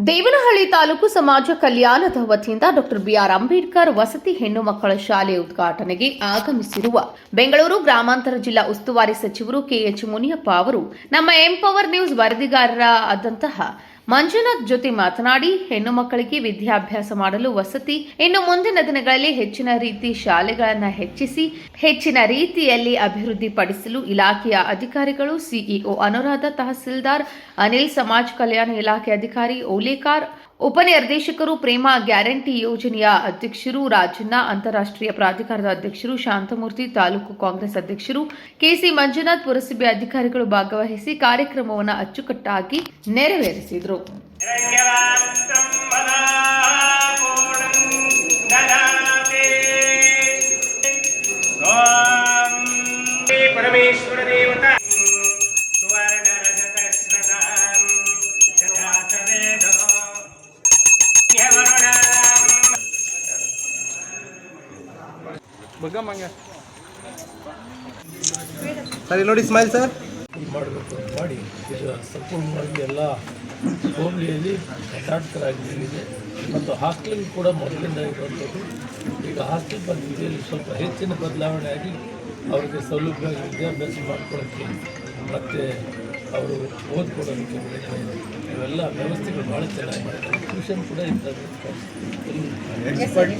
ದೇವನಹಳ್ಳಿ ತಾಲೂಕು ಸಮಾಜ ಕಲ್ಯಾಣದ ವತಿಯಿಂದ ಡಾಕ್ಟರ್ ಬಿಆರ್ ಅಂಬೇಡ್ಕರ್ ವಸತಿ ಹೆಣ್ಣು ಮಕ್ಕಳ ಶಾಲೆ ಉದ್ಘಾಟನೆಗೆ ಆಗಮಿಸಿರುವ ಬೆಂಗಳೂರು ಗ್ರಾಮಾಂತರ ಜಿಲ್ಲಾ ಉಸ್ತುವಾರಿ ಸಚಿವರು ಕೆಎಚ್ ಮುನಿಯಪ್ಪ ಅವರು ನಮ್ಮ ಎಂಪವರ್ ನ್ಯೂಸ್ ವರದಿಗಾರರ ಆದಂತಹ ಮಂಜುನಾಥ್ ಜೊತೆ ಮಾತನಾಡಿ ಹೆಣ್ಣು ಮಕ್ಕಳಿಗೆ ವಿದ್ಯಾಭ್ಯಾಸ ಮಾಡಲು ವಸತಿ, ಇನ್ನು ಮುಂದಿನ ದಿನಗಳಲ್ಲಿ ಹೆಚ್ಚಿನ ರೀತಿ ಶಾಲೆಗಳನ್ನು ಹೆಚ್ಚಿಸಿ, ಹೆಚ್ಚಿನ ರೀತಿಯಲ್ಲಿ ಅಭಿವೃದ್ಧಿಪಡಿಸಲು ಇಲಾಖೆಯ ಅಧಿಕಾರಿಗಳು ಸಿಇಒ ಅನುರಾಧ ತಹಸೀಲ್ದಾರ್, ಅನಿಲ್ ಸಮಾಜ ಕಲ್ಯಾಣ ಇಲಾಖೆ ಅಧಿಕಾರಿ ಓಲೇಕಾರ್ ಉಪನಿರ್ದೇಶಕರು ಪ್ರೇಮ ಗ್ಯಾರಂಟಿ ಯೋಜನೆಯ ಅಧ್ಯಕ್ಷರು ರಾಜಣ್ಣ, ಅಂತಾರಾಷ್ಟ್ರೀಯ ಪ್ರಾಧಿಕಾರದ ಅಧ್ಯಕ್ಷರು ಶಾಂತಮೂರ್ತಿ, ತಾಲೂಕು ಕಾಂಗ್ರೆಸ್ ಅಧ್ಯಕ್ಷರು ಕೆಸಿ ಮಂಜುನಾಥ್, ಪುರಸಭೆ ಅಧಿಕಾರಿಗಳು ಭಾಗವಹಿಸಿ ಕಾರ್ಯಕ್ರಮವನ್ನು ಅಚ್ಚುಕಟ್ಟಾಗಿ ನೆರವೇರಿಸಿದರು. ಪರಮೇಶ್ವರ ದೇವತಾ ಬಗ್ಗಮ್ಮಂಗೆ ಸರ್ ನೋಡಿ ಸ್ಮೈಲ್ ಸರ್ ಮಾಡಬೇಕು ಅಂತ ಮಾಡಿ. ಇದು ಸಂಪೂರ್ಣವಾಗಿ ಎಲ್ಲ ಹೋಬಳಿಯಲ್ಲಿ ಕರ್ನಾಟಕರಾಗಿದೆ ಮತ್ತು ಹಾಸ್ಟೆಲ್ ಕೂಡ ಮೊದಲಿಂದ ಇರುವಂಥದ್ದು. ಈಗ ಹಾಸ್ಟೆಲ್ ಬಂದಿದೆ ಸ್ವಲ್ಪ ಹೆಚ್ಚಿನ ಬದಲಾವಣೆ ಆಗಿ ಅವರಿಗೆ ಸೌಲಭ್ಯ ವಿದ್ಯಾಭ್ಯಾಸ ಮಾಡ್ಕೊಳ್ಳೋಕ್ಕೆ ಮತ್ತು ಅವರು ಓದ್ಕೊಡೋದಕ್ಕೆ ಇವೆಲ್ಲ ವ್ಯವಸ್ಥೆಗಳು ಭಾಳ ಚೆನ್ನಾಗಿ ಟ್ಯೂಷನ್ ಕೂಡ ಎಕ್ಸ್ಪರ್ಟ್